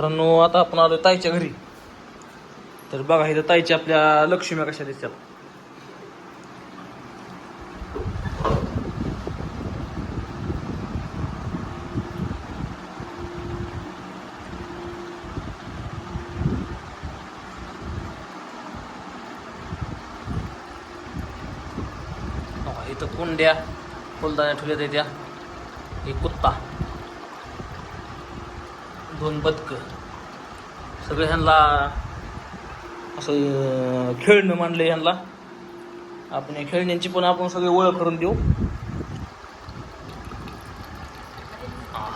मित्रांनो आता आपण आलो ताईच्या घरी. तर बघा इथं ताईच्या आपल्या लक्ष्मी कशा दिसतात. इथं कुंड्या फुलदाण्या ठेवल्या त्या. एक कुत्ता. दोन बदक. सगळे ह्यांना असं खेळणं मांडलं ह्यांना. आपण या खेळण्यांची पण आपण सगळे ओळख करून देऊ.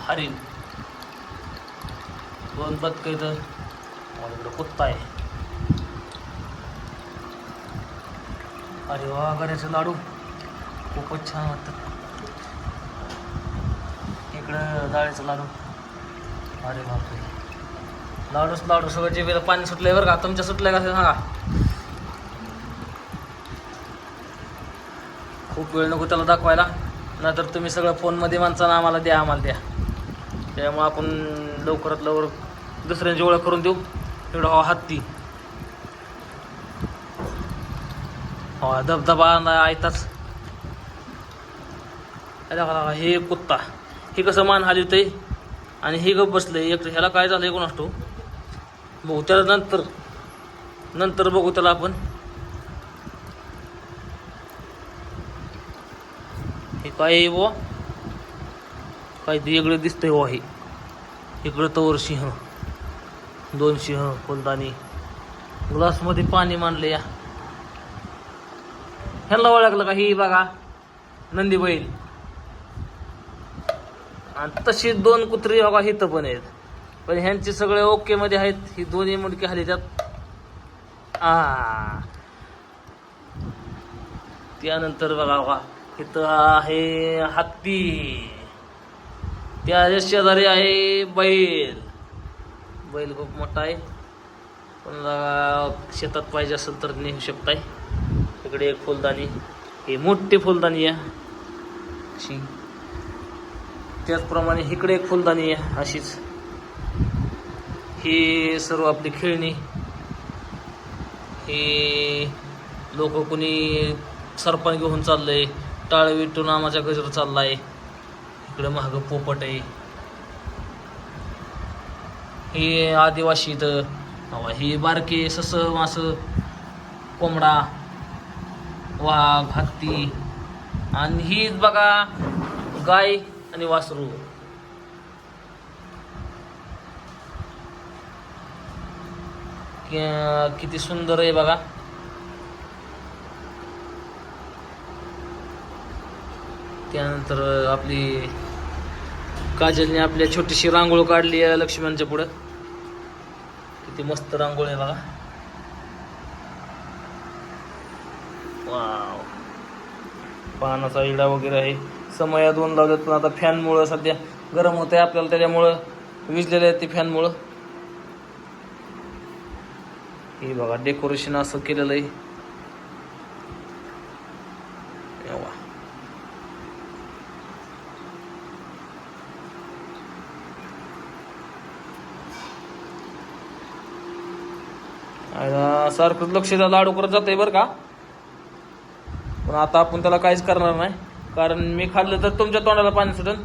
हरिण. दोन बदक इथं. और इकडं कुत्ता आहे. अरे वा गऱ्याचे लाडू. खूपच छान वाटतात इकडं डाळीचं लाडू. अरे बापरे. लाडूच लाडू सगळं जेबीला पाणी सुटलंय बरं का? तुमच्या सुटलंय का ते सांगा. खूप वेळ नको त्याला दाखवायला. नाहीतर तुम्ही सगळं फोनमध्ये माणसानं आम्हाला द्या आम्हाला द्या. त्यामुळं आपण लवकरात लवकर दुसऱ्यांची ओळख करून देऊ. एवढं हा हत्ती. हा धबधबा ना आयताच. हे कुत्ता. हे कसं मान हालवतंय? आणि हे गप बसलं एक ह्याला काय झालं कोण असतो बघू त्याला नंतर नंतर बघू त्याला आपण. हे काय आहे बुवा? काय ते वेगळं दिसतंय व हे. इकडं तवर सिंह दोन सिंह फुलदाणी. ग्लासमध्ये पाणी मांडलं या. ह्याला ओळखलं का ही बघा? नंदी बैल. आणि तशी दोन कुत्री बघा इथं पण आहेत. पण ह्यांचे सगळे ओके मध्ये आहेत. ही दोन्ही मुडकी हली त्यात आ. त्यानंतर बघा बघा. इथं आहे हत्ती. त्या शेजारी आहे बैल. बैल खूप मोठा आहे. कोणाला शेतात पाहिजे असेल तर नेऊ शकताय. इकडे एक फुलदाणी. हे मोठी फुलदाणी आहे. अशी त्याचप्रमाणे इकडे एक फुलदाणी आहे अशीच. ही सर्व आपली खेळणी. हे लोक कुणी सरपण घेऊन चाललंय टाळविटू नामाचा गजर चाललाय. इकडे महाग पोपट आहे. हे आदिवासी इथं. हे ही बारके सस मास कोंबडा वाघ हत्ती. आणि हीच बघा गाय आणि वासरू. किती सुंदर आहे बघा. त्यानंतर आपली काजलने आपल्या छोटीशी रांगोळ काढली आहे लक्ष्मणच्या पुढं. किती मस्त रांगोळ आहे बघा. वाव. पानाचा इडा वगैरे आहे. समया दोन लावल्यात पण आता फॅनमुळं सध्या गरम होत आहे आपल्याला त्याच्यामुळं विजलेलं आहे ते फॅनमुळं हे बघा डेकोरेशन असं केलेलं आहे सारखंच लक्ष द्या लाडू करत जाते बरं का. पण आता आपण त्याला काहीच करणार नाही. कारण मी खाल्लं तर तुमच्या तोंडाला पाणी सुटन.